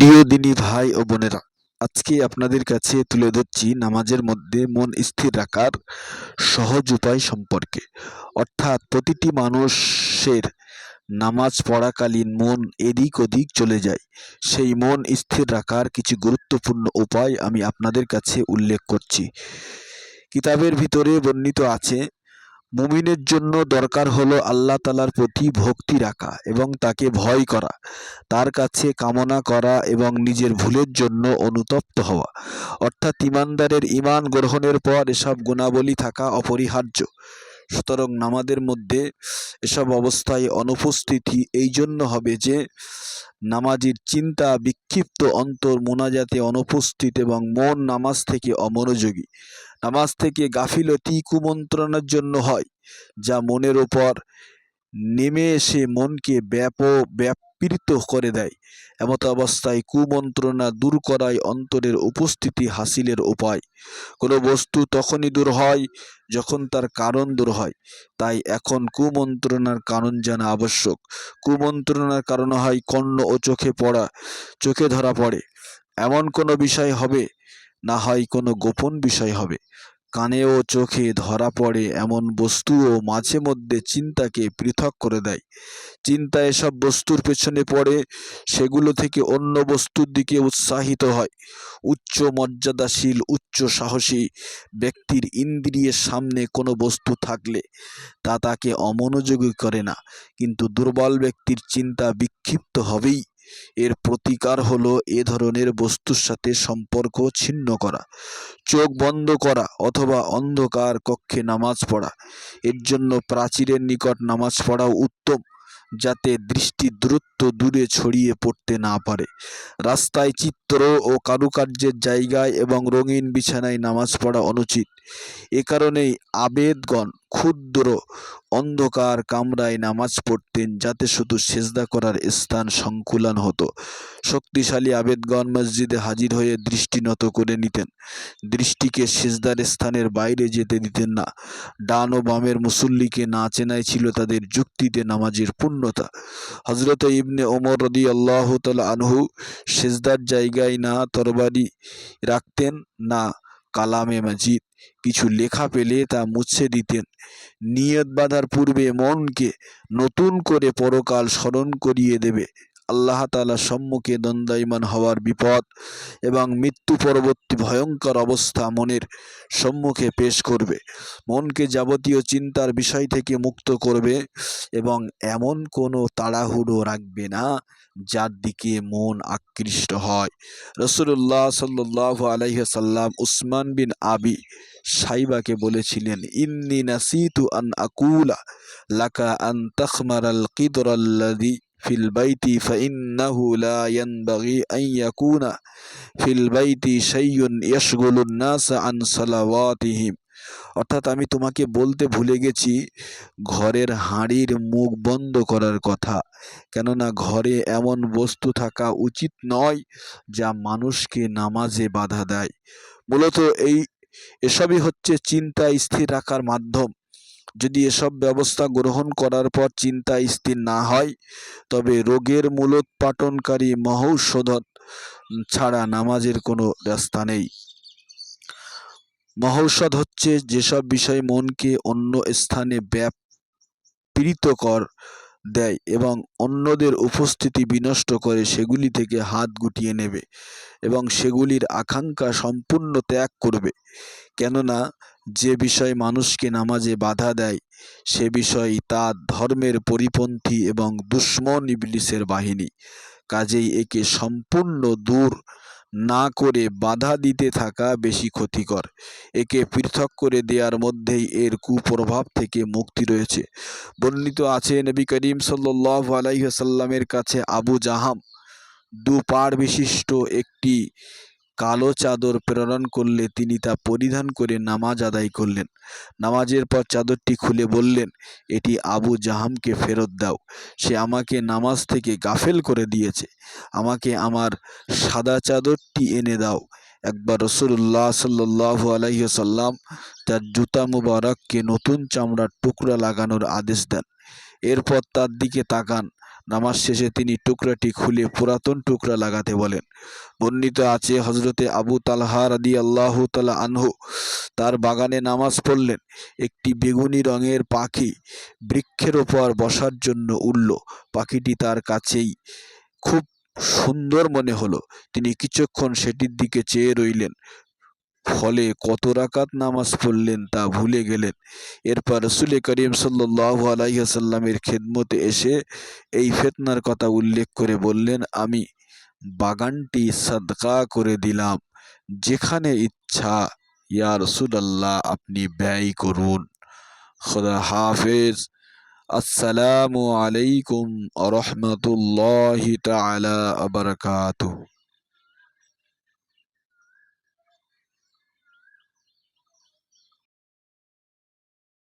প্রিয় দিনী ভাই ও বোনেরা, আজকে আপনাদের কাছে তুলে ধরছি নামাজের মধ্যে মন স্থির রাখার সহজ উপায় সম্পর্কে। অর্থাৎ প্রতিটি মানুষের নামাজ পড়াকালীন মন এদিক ওদিক চলে যায়। সেই মন স্থির রাখার কিছু গুরুত্বপূর্ণ উপায় আমি আপনাদের কাছে উল্লেখ করছি। কিতাবের ভিতরে বর্ণিত আছে মুমিনের জন্য দরকার হলো আল্লাহ তালার প্রতি ভক্তি রাখা এবং তাকে ভয় করা, তার কাছে কামনা করা এবং নিজের ভুলের জন্য অনুতপ্ত হওয়া। অর্থাৎ ইমানদারের ইমান গ্রহণের পর এসব গুণাবলী থাকা অপরিহার্য। সুতরাং নামাজের মধ্যে এসব অবস্থায় অনুপস্থিতি এই জন্য হবে যে নামাজির চিন্তা, বিক্ষিপ্ত অন্তর, মোনাজাতে অনুপস্থিত এবং মন নামাজ থেকে অমনোযোগী। নামাজ থেকে গাফিলতি, কুমন্ত্রণার জন্য হয়, যা মনের ওপর নেমে এসে মনকে ব্যাপ ব্যাপ ব্যাপৃত করে দেয়। এমত অবস্থায় কুমন্ত্রণা দূর করাই অন্তরের উপস্থিতি হাসিলের উপায়। কোনো বস্তু তখনই দূর হয় যখন তার কারণ দূর হয়। তাই এখন কুমন্ত্রণার কারণ জানা আবশ্যক। কুমন্ত্রণার কারণ হয় কর্ণ ও চোখে পড়া, চোখে ধরা পড়ে। এমন কোনো বিষয় হবে, না হয় কোনো গোপন বিষয় হবে। কানে ও চোখে ধরা পড়ে এমন বস্তুও মাঝে মধ্যে চিন্তাকে পৃথক করে দেয়। চিন্তা এসব বস্তুর পেছনে পড়ে, সেগুলো থেকে অন্য বস্তুর দিকে উৎসাহিত হয়। উচ্চ মর্যাদাশীল, উচ্চ সাহসী ব্যক্তির ইন্দ্রিয়ের সামনে কোনো বস্তু থাকলে তা তাকে অমনোযোগী করে না, কিন্তু দুর্বল ব্যক্তির চিন্তা বিক্ষিপ্ত হবেই। এর প্রতিকার হলো এ ধরনের বস্তুর সাথে সম্পর্ক ছিন্ন করা, চোখ বন্ধ করা অথবা অন্ধকার কক্ষে নামাজ পড়া। এর জন্য প্রাচীরের নিকট নামাজ পড়াও উত্তম, যাতে দৃষ্টি দূরত্ব দূরে ছড়িয়ে পড়তে না পারে। রাস্তায় চিত্র ও কারুকার্যের জায়গায় এবং রঙিন বিছানায় নামাজ পড়া অনুচিত। এ কারণেই আবেদগণ ক্ষুদ্র অন্ধকার কামরায় নামাজ পড়তেন যাতে শুধু সেজদা করার স্থান সংকুলান হতো। শক্তিশালী আবেদগণ মসজিদে হাজির হয়ে দৃষ্টি নত করে নিতেন। দৃষ্টিকে সেজদার স্থানের বাইরে যেতে দিতেন না। ডান ও বামের মুসল্লিকে না চেনাই ছিল তাদের যুক্তিতে নামাজের পূর্ণতা। হজরত ইবনে ওমর রদি আল্লাহ তালা আনহু সেজদার জায়গায় না তরবারি রাখতেন, না কালামে মাজিদ। কিছু লেখা পেলে তা মুছে দিতেন। নিয়ত বাঁধার পূর্বে মনকে নতুন করে পরকাল স্মরণ করিয়ে দেবে। আল্লাহ তালা সম্মুখে দ্বন্দ্বায়মান হওয়ার বিপদ এবং মৃত্যু পরবর্তী ভয়ঙ্কর অবস্থা মনের সম্মুখে পেশ করবে। মনকে যাবতীয় চিন্তার বিষয় থেকে মুক্ত করবে এবং এমন কোনো তাড়াহুড়ো রাখবে না যার দিকে মন আকৃষ্ট হয়। রসুল্লাহ সাল্লাহ আলাইসাল্লাম উসমান বিন আবি সাইবাকে বলেছিলেন, ইন্নি নাসিতু আন আকুলা লাকা আন তখমার আল কিদর আল্লাদি ফিল বাইতি ফাইন্নাহু লা ইয়ানবাগি আন ইয়াকুনা, ফিল বাইতি শাইয়ুন ইয়াশগুলুন নাস আন সালাওয়াতিহিম অর্থাৎ আমি তোমাকে বলতে ভুলে গেছি, ঘরের হাঁড়ির মুখ বন্ধ করার কথা। কেননা ঘরে এমন বস্তু থাকা উচিত নয়, যা মানুষকে নামাজে বাধা দেয়। মূলত এই, এসবই হচ্ছে চিন্তা স্থির রাখার মাধ্যম। যদি এসব ব্যবস্থা গ্রহণ করার পর চিন্তা স্থির না হয়, তবে রোগের মূলোৎপাটনকারী মহৌষধ ছাড়া নামাজের কোনো রাস্তা নেই। মহৌষধ হচ্ছে যেসব বিষয় মনকে অন্য স্থানে ব্যাপৃত কর দেয় এবং অন্যদের উপস্থিতি বিনষ্ট করে সেগুলি থেকে হাত গুটিয়ে নেবে এবং সেগুলির আকাঙ্ক্ষা সম্পূর্ণ ত্যাগ করবে। কেননা যে বিষয় মানুষকে নামাজে বাধা দেয়, সে বিষয় তার ধর্মের পরিপন্থী এবং দুশ্মন ইবলিসের বাহিনী। কাজেই একে সম্পূর্ণ দূর না করে বাধা দিতে থাকা বেশি ক্ষতিকর। একে পৃথক করে দেওয়ার মধ্যেই এর কুপ্রভাব থেকে মুক্তি রয়েছে। বর্ণিত আছে, নবী করিম সাল্লাহ আলাইসাল্লামের কাছে আবু জাহাম দু পাড় বিশিষ্ট একটি কালো চাদর প্রেরণ করলে তিনি তা পরিধান করে নামাজ আদায় করলেন। নামাজের পর চাদরটি খুলে বললেন, এটি আবু জাহামকে ফেরত দাও। সে আমাকে নামাজ থেকে গাফেল করে দিয়েছে। আমাকে আমার সাদা চাদরটি এনে দাও। একবার রসুল্লাহ সাল্লাহ আলাইসাল্লাম তার জুতা মুবারককে নতুন চামড়ার টুকরা লাগানোর আদেশ দেন। এরপর তার দিকে তাকান। নামাজ শেষে তিনি টুকরাটি খুলে পুরাতন টুকরা লাগাতে বলেন। বর্ণিত আছে হজরতে আবু তালহা রাদি আল্লাহ তালা আনহু তার বাগানে নামাজ পড়লেন। একটি বেগুনি রঙের পাখি বৃক্ষের ওপর বসার জন্য উঠল পাখিটি তার কাছেই খুব সুন্দর মনে হলো। তিনি কিছুক্ষণ সেটির দিকে চেয়ে রইলেন। ফলে কত রাকাত নামাজ পড়লেন তা ভুলে গেলেন। এরপর রসুল করিম সাল্লাহ আলাইসাল্লামের খেদমতে এসে এই ফেতনার কথা উল্লেখ করে বললেন, আমি বাগানটি সাদকা করে দিলাম। যেখানে ইচ্ছা, ইয়া রসুলাল্লাহ, আপনি ব্যয় করুন। খোদা হাফেজ। আসসালামু আলাইকুম রহমতুল্লাহি তাআলা আ বারাকাতুহু।